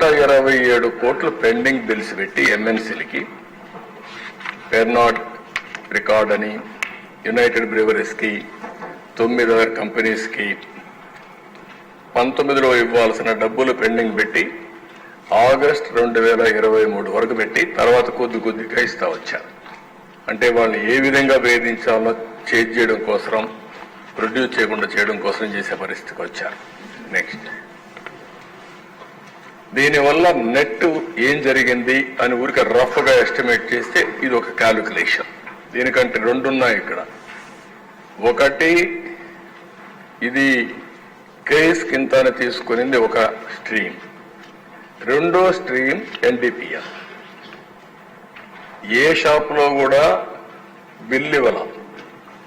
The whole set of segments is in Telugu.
నూట ఇరవై ఏడు కోట్లు పెండింగ్ బిల్స్ పెట్టి ఎంఎన్సీలకి పెర్నాడ్ రికార్డ్ అని యునైటెడ్ బ్రివరీస్కి తొమ్మిది కంపెనీస్కి పంతొమ్మిదిలో ఇవ్వాల్సిన డబ్బులు పెండింగ్ పెట్టి ఆగస్ట్ రెండు వేల ఇరవై మూడు వరకు పెట్టి తర్వాత కొద్ది కొద్దిగా ఇస్తా వచ్చారు అంటే వాళ్ళని ఏ విధంగా వేధించాలో చేజ్ చేయడం కోసం ప్రొడ్యూస్ చేయకుండా చేయడం కోసం చేసే పరిస్థితికి వచ్చారు నెక్స్ట్. దీనివల్ల నెట్ ఏం జరిగింది అని ఊరికే రఫ్గా ఎస్టిమేట్ చేస్తే ఇది ఒక క్యాలిక్యులేషన్. దీనికంటే రెండు ఉన్నాయి ఇక్కడ. ఒకటి ఇది కేస్ కింద తీసుకునింది ఒక స్ట్రీమ్. రెండో స్ట్రీమ్ ఎన్డిపిఎల్ ఏ షాప్లో కూడా బిల్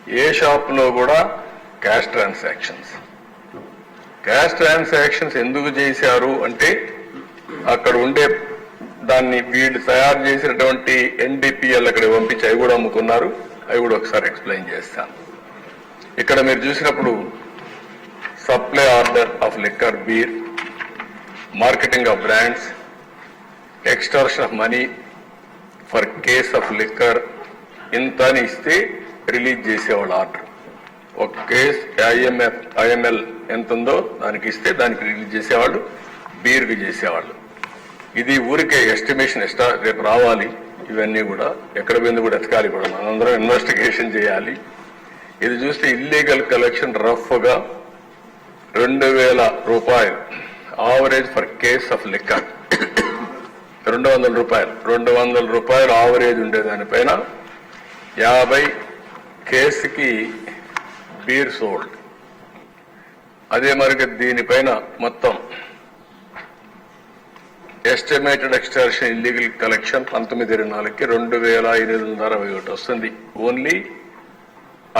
ఏ షాప్లో కూడా క్యాష్ ట్రాన్సాక్షన్స్. క్యాష్ ట్రాన్సాక్షన్స్ ఎందుకు చేశారు అంటే అక్కడ ఉండే దాన్ని వీళ్ళు తయారు చేసినటువంటి ఎన్డిపిఎల్ అక్కడ పంపించి అవి కూడా అమ్ముకున్నారు. అవి కూడా ఒకసారి ఎక్స్ప్లెయిన్ చేస్తాను ఇక్కడ మీరు చూసినప్పుడు supply order of liquor beer marketing of brands extortion of money per case of liquor ఇంత అని ఇస్తే రిలీజ్ చేసేవాళ్ళు ఆర్డర్. ఒక కేస్ ఐఎంఎఫ్ ఐఎంఎల్ ఎంత ఉందో దానికి ఇస్తే దానికి రిలీజ్ చేసేవాళ్ళు బీర్కి చేసేవాళ్ళు. ఇది ఊరికే ఎస్టిమేషన్ ఎస్టా రేపు రావాలి. ఇవన్నీ కూడా ఎక్కడ పోయింది కూడా ఎతకాలి కూడా. మనందరం ఇన్వెస్టిగేషన్ చేయాలి. ఇది చూస్తే ఇల్లీగల్ కలెక్షన్ రఫ్గా రెండు వేల రూపాయలు. Average per case of liquor రెండు వందల రూపాయలు. రెండు వందల రూపాయలు ఆవరేజ్ ఉండే దానిపైన యాభై కేసుకి బీర్ సోల్డ్ అదే మరి దీనిపైన మొత్తం ఎస్టిమేటెడ్ ఎక్స్టార్షన్ ఇల్లీగల్ కలెక్షన్ పంతొమ్మిది ఇరవై నాలుగుకి రెండు వేల ఎనిమిది వందల అరవై ఒకటి వస్తుంది. ఓన్లీ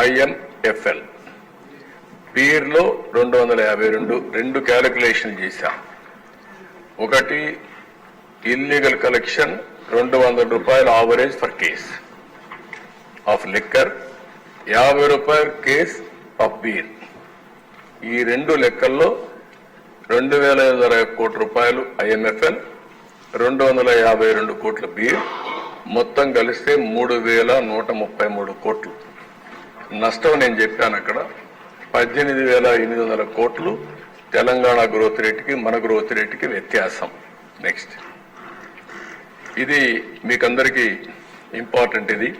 ఐఎంఎఫ్ఎల్ బీర్లో రెండు వందల యాభై రెండు. రెండు క్యాలిక్యులేషన్ చేశాం. ఒకటి ఇల్లీగల్ కలెక్షన్ రెండు వందల రూపాయల average per case of liquor యాభై రూపాయల కేస్ ఆఫ్ బీర్ ఈ రెండు లెక్కల్లో రెండు వేల ఐదు వందల కోట్ల రూపాయలు ఐఎంఎఫ్ఎల్ రెండు వందల యాభై రెండు కోట్ల బియ్యం. మొత్తం కలిస్తే మూడు వేల నూట ముప్పై మూడు కోట్లు. నష్టం నేను చెప్పాను అక్కడ. పద్దెనిమిది వేల ఎనిమిది వందల కోట్లు తెలంగాణ గ్రోత్ రేటుకి మన గ్రోత్ రేటుకి వ్యత్యాసం. నెక్స్ట్ ఇది మీకందరికీ ఇంపార్టెంట్ ఇది.